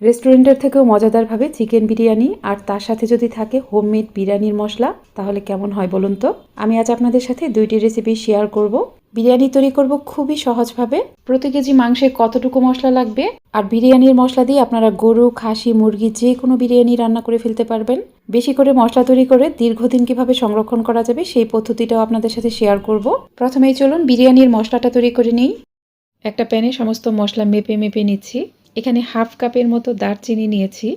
রেস্টুরেন্টের থেকেও মজাদারভাবে চিকেন বিরিয়ানি আর তার সাথে যদি থাকে হোমমেড বিরিয়ানির মশলা, তাহলে কেমন হয় বলুন তো? আমি আজ আপনাদের সাথে দুইটি রেসিপি শেয়ার করব। বিরিয়ানি তৈরি করব খুবই সহজভাবে। প্রতি কেজি মাংসে কতটুকু মশলা লাগবে? আর বিরিয়ানির মশলা দিয়ে আপনারা গরু, খাসি, মুরগি যে কোনো বিরিয়ানি রান্না করে ফেলতে পারবেন। বেশি করে মশলা তৈরি করে দীর্ঘদিন কীভাবে সংরক্ষণ করা যাবে সেই পদ্ধতিটাও আপনাদের সাথে শেয়ার করব। প্রথমেই চলুন বিরিয়ানির মশলাটা তৈরি করে নিই। একটা প্যানে সমস্ত মশলা মেপে মেপে নিচ্ছি। এখানে হাফ কাপের মতো দারচিনি নিয়েছি।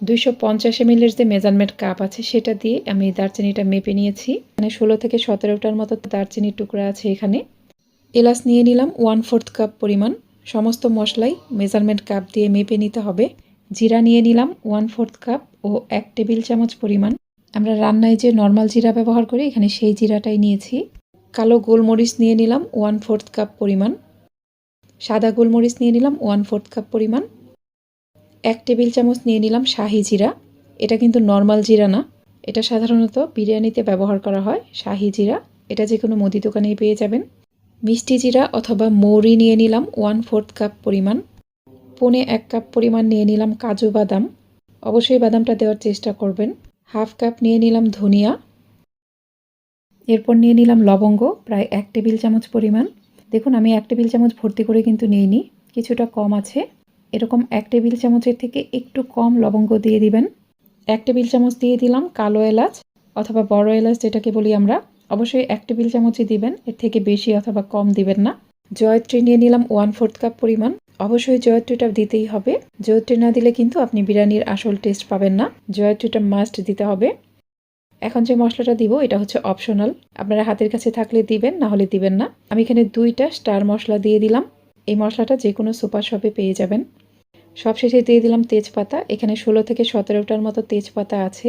দুইশো পঞ্চাশ এমএলের যে মেজারমেন্ট কাপ আছে, সেটা দিয়ে আমি দারচিনিটা মেপে নিয়েছি। মানে ষোলো থেকে সতেরোটার মতো দারচিনির টুকরা আছে এখানে। এলাচ নিয়ে নিলাম ওয়ান ফোর্থ কাপ পরিমাণ। সমস্ত মশলাই মেজারমেন্ট কাপ দিয়ে মেপে নিতে হবে। জিরা নিয়ে নিলাম ওয়ান ফোর্থ কাপ ও এক টেবিল চামচ পরিমাণ। আমরা রান্নায় যে নর্মাল জিরা ব্যবহার করি, এখানে সেই জিরাটাই নিয়েছি। কালো গোলমরিচ নিয়ে নিলাম ওয়ান ফোর্থ কাপ পরিমাণ। সাদা গোলমরিচ নিয়ে নিলাম ওয়ান ফোর্থ কাপ পরিমাণ। এক টেবিল চামচ নিয়ে নিলাম শাহি জিরা। এটা কিন্তু নর্মাল জিরা না। এটা সাধারণত বিরিয়ানিতে ব্যবহার করা হয়, শাহি জিরা। এটা যে কোনো মুদি দোকানেই পেয়ে যাবেন। মিষ্টি জিরা অথবা মৌরি নিয়ে নিলাম ওয়ান ফোর্থ কাপ পরিমাণ। পনে এক কাপ পরিমাণ নিয়ে নিলাম কাজু বাদাম। অবশ্যই বাদামটা দেওয়ার চেষ্টা করবেন। হাফ কাপ নিয়ে নিলাম ধনিয়া। এরপর নিয়ে নিলাম লবঙ্গ, প্রায় এক টেবিল চামচ পরিমাণ। দেখুন, আমি এক টেবিল চামচ ভর্তি করে কিন্তু নিইনি, কিছুটা কম আছে। এরকম এক টেবিল চামচের থেকে একটু কম লবঙ্গ দিয়ে দিবেন। এক টেবিল চামচ দিয়ে দিলাম কালো এলাচ অথবা বড় এলাচ, যেটাকে বলি আমরা। অবশ্যই এক টেবিল চামচই দিবেন, এর থেকে বেশি অথবা কম দিবেন না। জয়ত্রী নিয়ে নিলাম ওয়ান ফোর্থ কাপ পরিমাণ। অবশ্যই জয়ত্রীটা দিতেই হবে। জয়ত্রী না দিলে কিন্তু আপনি বিরিয়ানির আসল টেস্ট পাবেন না। জয়ত্রীটা মাস্ট দিতে হবে। এখন যে মশলাটা দিব, এটা হচ্ছে অপশনাল আপনারা হাতের কাছে থাকলে দিবেন, না হলে দিবেন না। আমি এখানে দুইটা স্টার মশলা দিয়ে দিলাম। এই মশলাটা যে কোনো সুপার শপে পেয়ে যাবেন। সবশেষে দিয়ে দিলাম তেজপাতা। এখানে ষোলো থেকে সতেরোটার মতো তেজপাতা আছে।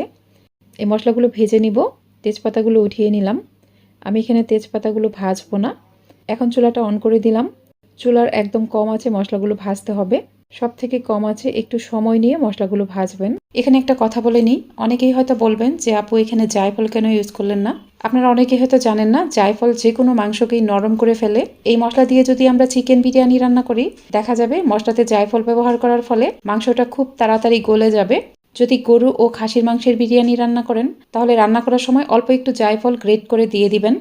এই মশলাগুলো ভেজে নিব। তেজপাতাগুলো উঠিয়ে নিলাম। আমি এখানে তেজপাতাগুলো ভাজবো না। এখন চুলাটা অন করে দিলাম। চুলার একদম কম আছে, মশলাগুলো ভাজতে হবে। সব থেকে কম আছে, একটু সময় নিয়ে মশলাগুলো ভাজবেন। এখানে একটা কথা বলে নিই, অনেকেই হয়তো বলবেন যে, আপু, এখানে জায়ফল কেন ইউজ করলেন না? আপনারা অনেকেই হয়তো জানেন না, জায়ফল যে কোনো মাংসকেই নরম করে ফেলে। এই মশলা দিয়ে যদি আমরা চিকেন বিরিয়ানি রান্না করি, দেখা যাবে মশলাতে জায়ফল ব্যবহার করার ফলে মাংসটা খুব তাড়াতাড়ি গলে যাবে। যদি গরু ও খাসির মাংসের বিরিয়ানি রান্না করেন, তাহলে রান্না করার সময় অল্প একটু জায়ফল গ্রেট করে দিয়ে দিবেন।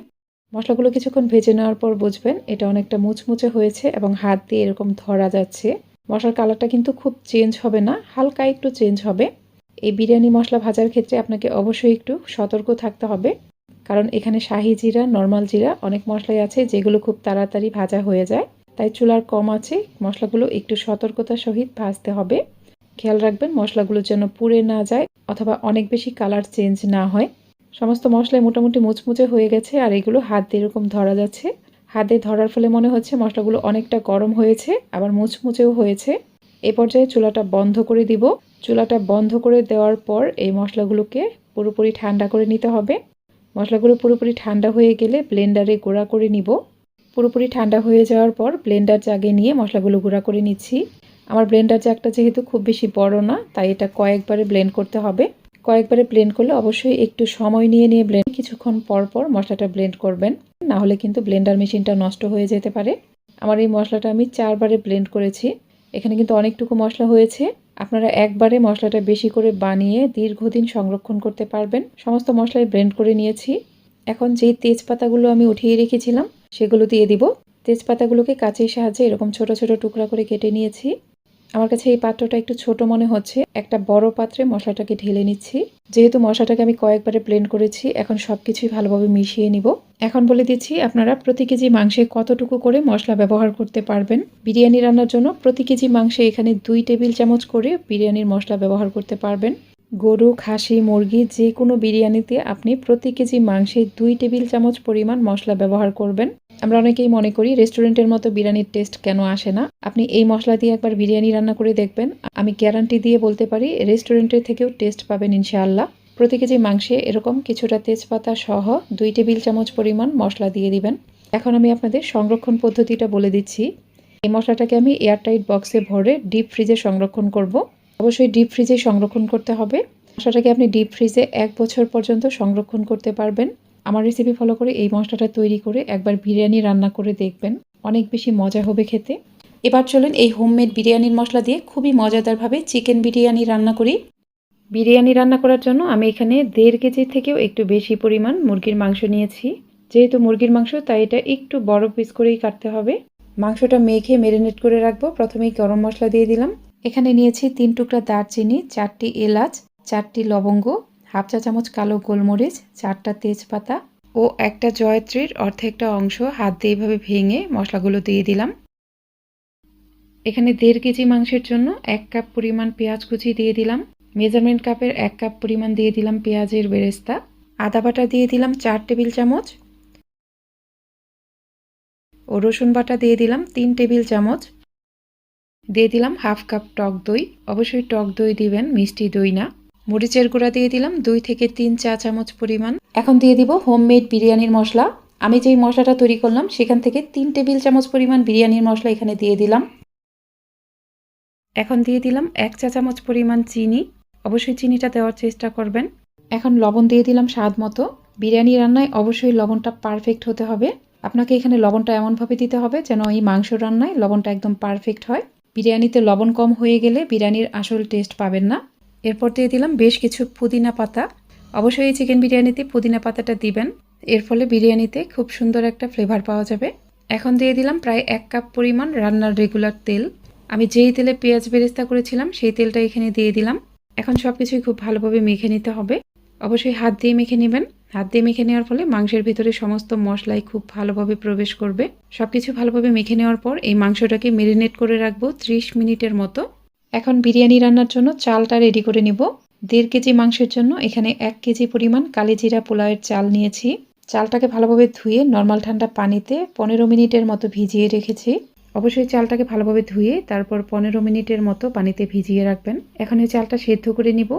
মশলাগুলো কিছুক্ষণ ভেজে নেওয়ার পর বুঝবেন, এটা অনেকটা মুচমুচে হয়েছে এবং হাত দিয়ে এরকম ধরা যাচ্ছে। মশলার কালারটা কিন্তু খুব চেঞ্জ হবে না, হালকা একটু চেঞ্জ হবে। এই বিরিয়ানি মশলা ভাজার ক্ষেত্রে আপনাকে অবশ্যই একটু সতর্ক থাকতে হবে, কারণ এখানে শাহি জিরা, নর্মাল জিরা অনেক মশলাই আছে যেগুলো খুব তাড়াতাড়ি ভাজা হয়ে যায়। তাই চুলার কম আছে, মশলাগুলো একটু সতর্কতার সহিত ভাজতে হবে। খেয়াল রাখবেন মশলাগুলো যেন পুড়ে না যায় অথবা অনেক বেশি কালার চেঞ্জ না হয়। সমস্ত মশলাই মোটামুটি মুচমুচে হয়ে গেছে আর এগুলো হাত দিয়ে এরকম ধরা যাচ্ছে। হাতে ধরার ফলে মনে হচ্ছে মশলাগুলো অনেকটা গরম হয়েছে, আবার মুচমুচেও হয়েছে। এ পর্যায়ে চুলাটা বন্ধ করে দিব। চুলাটা বন্ধ করে দেওয়ার পর এই মশলাগুলোকে পুরোপুরি ঠান্ডা করে নিতে হবে। মশলাগুলো পুরোপুরি ঠান্ডা হয়ে গেলে ব্লেন্ডারে গুঁড়া করে নিব। পুরোপুরি ঠান্ডা হয়ে যাওয়ার পর ব্লেন্ডার জাগে নিয়ে মশলাগুলো গুঁড়া করে নিচ্ছি। আমার ব্লেন্ডার জাগটা যেহেতু খুব বেশি বড় না, তাই এটা কয়েকবারে ব্লেন্ড করতে হবে। কয়েকবারে ব্লেন্ড করলে অবশ্যই একটু সময় নিয়ে নিয়ে ব্লেন্ড কিছুক্ষণ পর পর মশলাটা ব্লেন্ড করবেন। না হলে কিন্তু ব্লেন্ডার মেশিনটা নষ্ট হয়ে যেতে পারে। আমার এই মশলাটা আমি চারবারে ব্লেন্ড করেছি। এখানে কিন্তু অনেকটুকু মশলা হয়েছে। আপনারা একবারে মশলাটা বেশি করে বানিয়ে দীর্ঘদিন সংরক্ষণ করতে পারবেন। সমস্ত মশলাই ব্লেন্ড করে নিয়েছি। এখন যেই তেজপাতাগুলো আমি উঠিয়ে রেখেছিলাম, সেগুলো দিয়ে দিব। তেজপাতাগুলোকে কাঁচের সাহায্যে এরকম ছোট ছোট টুকরা করে কেটে নিয়েছি। আমার কাছে এই পাত্রটা একটু ছোট মনে হচ্ছে। একটা বড় পাত্রে মশলাটাকে ঢেলে নিচ্ছি। যেহেতু মশলাটাকে আমি কয়েকবারে ব্লেন্ড করেছি, এখন সব কিছুই ভালোভাবে মিশিয়ে নিব। এখন বলে দিচ্ছি, আপনারা প্রতি কেজি মাংসে কতটুকু করে মশলা ব্যবহার করতে পারবেন? বিরিয়ানি রান্নার জন্য প্রতি কেজি মাংসে এখানে দুই টেবিল চামচ করে বিরিয়ানির মশলা ব্যবহার করতে পারবেন। গরু, খাসি, মুরগি যে কোনো বিরিয়ানিতে আপনি প্রতি কেজি মাংসে দুই টেবিল চামচ পরিমাণ মশলা ব্যবহার করবেন। আমরা অনেকেই মনে করি রেস্টুরেন্টের মতো বিরিয়ানির টেস্ট কেন আসে না। আপনি এই মশলা দিয়ে একবার বিরিয়ানি রান্না করে দেখবেন। আমি গ্যারান্টি দিয়ে বলতে পারি, রেস্টুরেন্টের থেকেও টেস্ট পাবেন ইনশাআল্লাহ। প্রতি কেজি মাংসে এরকম কিছুটা তেজপাতা সহ দুই টেবিল চামচ পরিমাণ মশলা দিয়ে দিবেন। এখন আমি আপনাদের সংরক্ষণ পদ্ধতিটা বলে দিচ্ছি। এই মশলাটাকে আমি এয়ারটাইট বক্সে ভরে ডিপ ফ্রিজে সংরক্ষণ করব। অবশ্যই ডিপ ফ্রিজে সংরক্ষণ করতে হবে। মশলাটাকে আপনি ডিপ ফ্রিজে এক বছর পর্যন্ত সংরক্ষণ করতে পারবেন। আমার রেসিপি ফলো করে এই মশলাটা তৈরি করে একবার বিরিয়ানি রান্না করে দেখবেন। অনেক বেশি মজা হবে খেতে। এবার চলেন এই হোমমেড বিরিয়ানির মশলা দিয়ে খুবই মজাদারভাবে চিকেন বিরিয়ানি রান্না করি। বিরিয়ানি রান্না করার জন্য আমি এখানে দেড় কেজি থেকেও একটু বেশি পরিমাণ মুরগির মাংস নিয়েছি। যেহেতু মুরগির মাংস, তাই এটা একটু বড় পিস করেই কাটতে হবে। মাংসটা মেখে মেরিনেট করে রাখব। প্রথমেই গরম মশলা দিয়ে দিলাম। এখানে নিয়েছি তিন টুকরা দারচিনি, চারটি এলাচ, চারটি লবঙ্গ হাফ চা চামচ কালো গোলমরিচ, চারটা তেজপাতা ও একটা জয়ত্রীর অর্ধেকটা অংশ হাত দিয়ে এভাবে ভেঙে মশলাগুলো দিয়ে দিলাম। এখানে দেড় কেজি মাংসের জন্য এক কাপ পরিমাণ পেঁয়াজ কুচি দিয়ে দিলাম। মেজারমেন্ট কাপের এক কাপ পরিমাণ দিয়ে দিলাম পেঁয়াজের বেরেস্তা। আদা বাটা দিয়ে দিলাম চার টেবিল চামচ। ও রসুন বাটা দিয়ে দিলাম তিন টেবিল চামচ। দিয়ে দিলাম হাফ কাপ টক দই। অবশ্যই টক দই দিবেন, মিষ্টি দই না। মরিচের গুঁড়া দিয়ে দিলাম, দুই থেকে তিন চা চামচ পরিমাণ। এখন দিয়ে দিব হোমমেড বিরিয়ানির মশলা। আমি যেই মশলাটা তৈরি করলাম, সেখান থেকে তিন টেবিল চামচ পরিমাণ বিরিয়ানির মশলা এখানে দিয়ে দিলাম। এখন দিয়ে দিলাম এক চা চামচ পরিমাণ চিনি। অবশ্যই চিনিটা দেওয়ার চেষ্টা করবেন। এখন লবণ দিয়ে দিলাম স্বাদ মতো। বিরিয়ানি রান্নায় অবশ্যই লবণটা পারফেক্ট হতে হবে। আপনাকে এখানে লবণটা এমনভাবে দিতে হবে যেন এই মাংস রান্নায় লবণটা একদম পারফেক্ট হয়। বিরিয়ানিতে লবণ কম হয়ে গেলে বিরিয়ানির আসল টেস্ট পাবেন না। এরপর দিয়ে দিলাম বেশ কিছু পুদিনা পাতা। অবশ্যই চিকেন বিরিয়ানিতে পুদিনা পাতাটা দিবেন। এর ফলে বিরিয়ানিতে খুব সুন্দর একটা ফ্লেভার পাওয়া যাবে। এখন দিয়ে দিলাম প্রায় এক কাপ পরিমাণ রান্নার রেগুলার তেল। আমি যেই তেলে পেঁয়াজ বেরেস্তা করেছিলাম, সেই তেলটা এখানে দিয়ে দিলাম। এখন সব কিছুই খুব ভালোভাবে মেখে নিতে হবে। অবশ্যই হাত দিয়ে মেখে নেবেন। হাত দিয়ে মেখে নেওয়ার ফলে মাংসের ভিতরে সমস্ত মশলাই খুব ভালোভাবে প্রবেশ করবে। সব কিছু ভালোভাবে মেখে নেওয়ার পর এই মাংসটাকে মেরিনেট করে রাখব ত্রিশ মিনিটের মতো। এখন বিরিয়ানি রান্নার জন্য চালটা রেডি করে নিব। দেড় কেজি মাংসের জন্য এখানে এক কেজি পরিমাণ কালিজিরা পোলাওয়ের চাল নিয়েছি। চালটাকে ভালোভাবে ধুয়ে নর্মাল ঠান্ডা পানিতে পনেরো মিনিটের মতো ভিজিয়ে রেখেছি। অবশ্যই চালটাকে ভালোভাবে ধুয়ে তারপর পনেরো মিনিটের মতো পানিতে ভিজিয়ে রাখবেন। এখন এই চালটা সেদ্ধ করে নিব।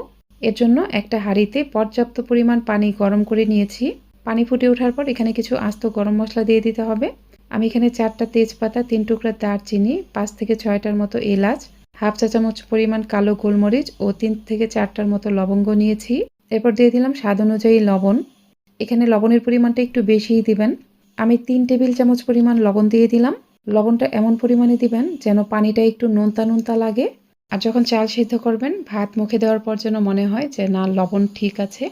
এর জন্য একটা হাঁড়িতে পর্যাপ্ত পরিমাণ পানি গরম করে নিয়েছি। পানি ফুটে ওঠার পর এখানে কিছু আস্ত গরম মশলা দিয়ে দিতে হবে। আমি এখানে চারটা তেজপাতা, তিন টুকরা দারচিনি, পাঁচ থেকে ছয়টার মতো এলাচ হাফ চা চামচ পরিমাণ কালো গোলমরিচ ও তিন থেকে চারটার মতো লবঙ্গ নিয়েছি। এরপর দিয়ে দিলাম স্বাদ অনুযায়ী লবণ। এখানে লবণের পরিমাণটা একটু বেশিই দিবেন। আমি তিন টেবিল চামচ পরিমাণ লবণ দিয়ে দিলাম। লবণটা এমন পরিমাণে দিবেন যেন পানিটা একটু নোনতা নোনতা লাগে। আর যখন চাল সিদ্ধ করবেন, ভাত মুখে দেওয়ার পর যেন মনে হয় যে, না, লবণ ঠিক আছে।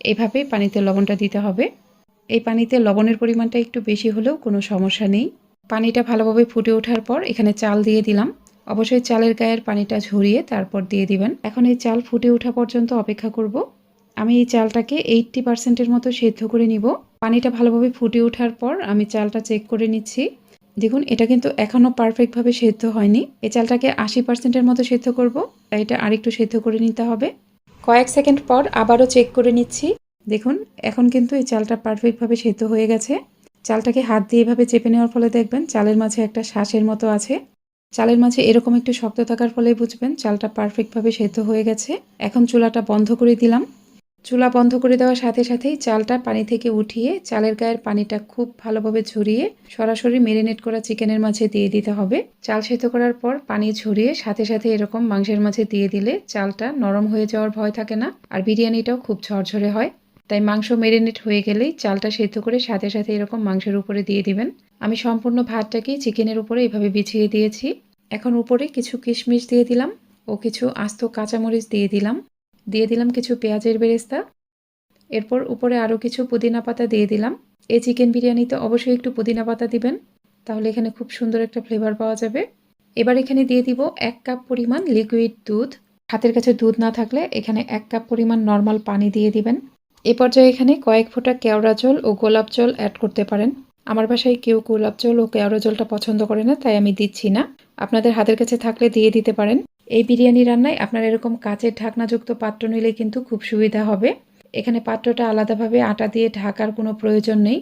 এভাবে পানিতে লবণটা দিতে হবে। এই পানিতে লবণের পরিমাণটা একটু বেশি হলেও কোনো সমস্যা নেই। পানিটা ভালোভাবে ফুটে ওঠার পর এখানে চাল দিয়ে দিলাম। অবশ্যই চালের গায়ের পানিটা ঝরিয়ে তারপর দিয়ে দিবেন। এখন এই চাল ফুটে ওঠা পর্যন্ত অপেক্ষা করব। আমি এই চালটাকে এইট্টি পার্সেন্টের মতো সেদ্ধ করে নিব। পানিটা ভালোভাবে ফুটে ওঠার পর আমি চালটা চেক করে নিচ্ছি। দেখুন, এটা কিন্তু এখনও পারফেক্টভাবে সেদ্ধ হয়নি। এই চালটাকে আশি পার্সেন্টের মতো সেদ্ধ করব। তাই এটা আরেকটু সেদ্ধ করে নিতে হবে। কয়েক সেকেন্ড পর আবারও চেক করে নিচ্ছি। দেখুন, এখন কিন্তু এই চালটা পারফেক্টভাবে সেদ্ধ হয়ে গেছে। চালটাকে হাত দিয়ে এভাবে চেপে নেওয়ার ফলে দেখবেন চালের মাঝে একটা শ্বাসের মতো আছে। চালের মাঝে এরকম একটু শক্ত থাকার ফলে বুঝবেন চালটা পারফেক্টভাবে সেদ্ধ হয়ে গেছে। এখন চুলাটা বন্ধ করে দিলাম। চুলা বন্ধ করে দেওয়ার সাথে সাথেই চালটা পানি থেকে উঠিয়ে চালের গায়ের পানিটা খুব ভালোভাবে ঝরিয়ে সরাসরি মেরিনেট করা চিকেনের মাঝে দিয়ে দিতে হবে। চাল সেদ্ধ করার পর পানি ঝরিয়ে সাথে সাথে এরকম মাংসের মাঝে দিয়ে দিলে চালটা নরম হয়ে যাওয়ার ভয় থাকে না। আর বিরিয়ানিটাও খুব ঝরঝরে হয়। তাই মাংস মেরিনেট হয়ে গেলেই চালটা সেদ্ধ করে সাথে সাথে এরকম মাংসের উপরে দিয়ে দিবেন। আমি সম্পূর্ণ ভাতটাকেই চিকেনের উপরে এভাবে বিছিয়ে দিয়েছি। এখন উপরে কিছু কিশমিশ দিয়ে দিলাম ও কিছু আস্ত কাঁচামরিচ দিয়ে দিলাম। দিয়ে দিলাম কিছু পেঁয়াজের বেরেস্তা। এরপর উপরে আরও কিছু পুদিনা পাতা দিয়ে দিলাম। এই চিকেন বিরিয়ানিতে অবশ্যই একটু পুদিনা পাতা দিবেন, তাহলে এখানে খুব সুন্দর একটা ফ্লেভার পাওয়া যাবে। এবার এখানে দিয়ে দিব এক কাপ পরিমাণ লিকুইড দুধ। হাতের কাছে দুধ না থাকলে এখানে এক কাপ পরিমাণ নর্মাল পানি দিয়ে দিবেন। এ পর্যায়ে এখানে কয়েক ফোঁটা কেওড়া জল ও গোলাপ জল অ্যাড করতে পারেন। আমার বাসায় কেউ গোলাপ জল ও কেওড়া জলটা পছন্দ করে না, তাই আমি দিচ্ছি না। আপনাদের হাতের কাছে থাকলে দিয়ে দিতে পারেন। এই বিরিয়ানি রান্নায় আপনার এরকম কাচের ঢাকনাযুক্ত পাত্র নিলে কিন্তু খুব সুবিধা হবে। এখানে পাত্রটা আলাদাভাবে আটা দিয়ে ঢাকার কোনো প্রয়োজন নেই।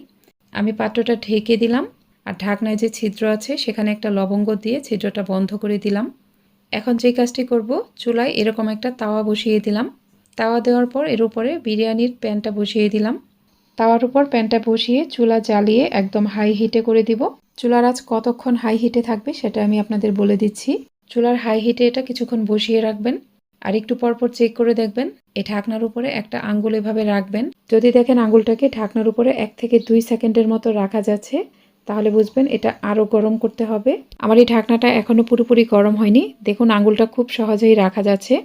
আমি পাত্রটা ঢেকে দিলাম আর ঢাকনায় যে ছিদ্র আছে, সেখানে একটা লবঙ্গ দিয়ে ছিদ্রটা বন্ধ করে দিলাম। এখন যে কাজটি করব, চুলায় এরকম একটা তাওয়া বসিয়ে দিলাম। তাওয়া দেওয়ার পর এর উপরে বিরিয়ানির প্যানটা বসিয়ে দিলাম। তাওয়ার উপর প্যানটা বসিয়ে চুলা জ্বালিয়ে একদম হাই হিটে করে দিব। চুলার আজ কতক্ষণ হাই হিটে থাকবে সেটা আমি আপনাদের বলে দিচ্ছি। চুলার হাই হিটে এটা কিছুক্ষণ বসিয়ে রাখবেন। আর একটু পরপর চেক করে দেখবেন এই ঢাকনার উপরে একটা আঙ্গুল এভাবে রাখবেন। যদি দেখেন আঙ্গুলটাকে ঢাকনার উপরে এক থেকে দুই সেকেন্ডের মতো রাখা যাচ্ছে, তাহলে বুঝবেন এটা আরও গরম করতে হবে। আমার এই ঢাকনাটা এখনও পুরোপুরি গরম হয়নি। দেখুন আঙুলটা খুব সহজেই রাখা যাচ্ছে।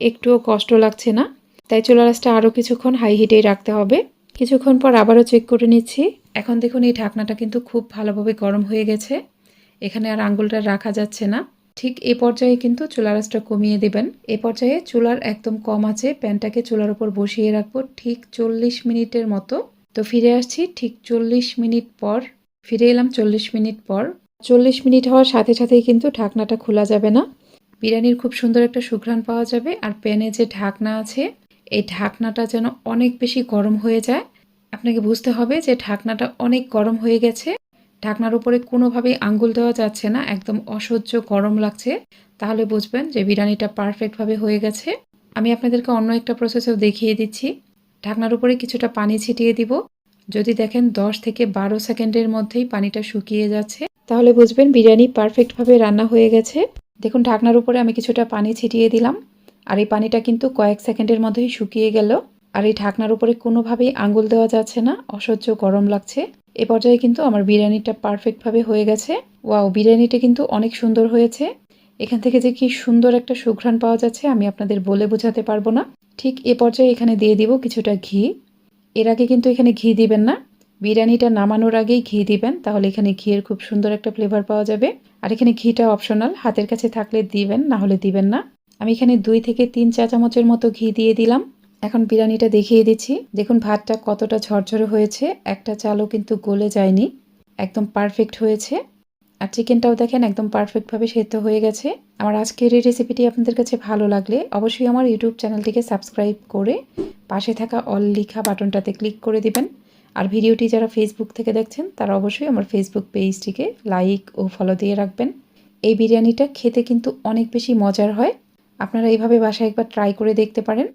একটুও কষ্ট লাগছে না। তাই চুলা রাসটা আরও কিছুক্ষণ হাই হিটেই রাখতে হবে। কিছুক্ষণ পর আবারও চেক করে নিচ্ছি। এখন দেখুন এই ঢাকনাটা কিন্তু খুব ভালোভাবে গরম হয়ে গেছে। এখানে আর আঙ্গুলটা রাখা যাচ্ছে না। ঠিক এ পর্যায়ে কিন্তু চুলা রাসটা কমিয়ে দেবেন। এই পর্যায়ে চুলার একদম কম আছে, প্যানটাকে চুলার উপর বসিয়ে রাখব ঠিক চল্লিশ মিনিটের মতো। তো ফিরে আসছি ঠিক চল্লিশ মিনিট পর। ফিরে এলাম চল্লিশ মিনিট পর। চল্লিশ মিনিট হওয়ার সাথে সাথেই কিন্তু ঢাকনাটা খোলা যাবে না। বিরিয়ানির খুব সুন্দর একটা সুঘ্রাণ পাওয়া যাবে। আর প্যানে যে ঢাকনা আছে, এই ঢাকনাটা যেন অনেক বেশি গরম হয়ে যায়। আপনাকে বুঝতে হবে যে ঢাকনাটা অনেক গরম হয়ে গেছে। ঢাকনার উপরে কোনোভাবেই আঙ্গুল দেওয়া যাচ্ছে না, একদম অসহ্য গরম লাগছে। তাহলে বুঝবেন যে বিরিয়ানিটা পারফেক্টভাবে হয়ে গেছে। আমি আপনাদেরকে অন্য একটা প্রসেসও দেখিয়ে দিচ্ছি। ঢাকনার উপরে কিছুটা পানি ছিটিয়ে দিব। যদি দেখেন 10 থেকে বারো সেকেন্ডের মধ্যেই পানিটা শুকিয়ে যাচ্ছে, তাহলে বুঝবেন বিরিয়ানি পারফেক্টভাবে রান্না হয়ে গেছে। দেখুন, ঢাকনার উপরে আমি কিছুটা পানি ছিটিয়ে দিলাম। আর এই পানিটা কিন্তু কয়েক সেকেন্ডের মধ্যেই শুকিয়ে গেল। আর এই ঢাকনার উপরে কোনোভাবেই আঙ্গুল দেওয়া যাচ্ছে না। অসহ্য গরম লাগছে। এ পর্যায়ে কিন্তু আমার বিরিয়ানিটা পারফেক্টভাবে হয়ে গেছে। ওয়াও, বিরিয়ানিটা কিন্তু অনেক সুন্দর হয়েছে। এখান থেকে যে কি সুন্দর একটা সুঘ্রাণ পাওয়া যাচ্ছে, আমি আপনাদের বলে বোঝাতে পারব না। ঠিক এ পর্যায়ে এখানে দিয়ে দিব কিছুটা ঘি। এর আগে কিন্তু এখানে ঘি দিবেন না। বিরিয়ানিটা নামানোর আগেই ঘি দিবেন, তাহলে এখানে ঘিয়ের খুব সুন্দর একটা ফ্লেভার পাওয়া যাবে। আর এখানে ঘিটা অপশনাল হাতের কাছে থাকলে দিবেন, না হলে দিবেন না। আমি এখানে দুই থেকে তিন চা চামচের মতো ঘি দিয়ে দিলাম। এখন বিরিয়ানিটা দেখিয়ে দিচ্ছি। দেখুন, ভাতটা কতটা ঝরঝরে হয়েছে, একটা চালও কিন্তু গলে যায়নি, একদম পারফেক্ট হয়েছে। আর চিকেনটাও দেখেন, একদম পারফেক্টভাবে সেদ্ধ হয়ে গেছে। আমার আজকের এই রেসিপিটি আপনাদের কাছে ভালো লাগলে অবশ্যই আমার ইউটিউব চ্যানেলটিকে সাবস্ক্রাইব করে পাশে থাকা অল লিখা বাটনটাতে ক্লিক করে দিবেন। আর ভিডিওটি যারা ফেসবুক থেকে দেখছেন, তারা অবশ্যই আমার ফেসবুক পেজটিকে লাইক ও ফলো দিয়ে রাখবেন। এই বিরিয়ানিটা খেতে কিন্তু অনেক বেশি মজার হয়। আপনারা এইভাবে বাসায় একবার ট্রাই করে দেখতে পারেন।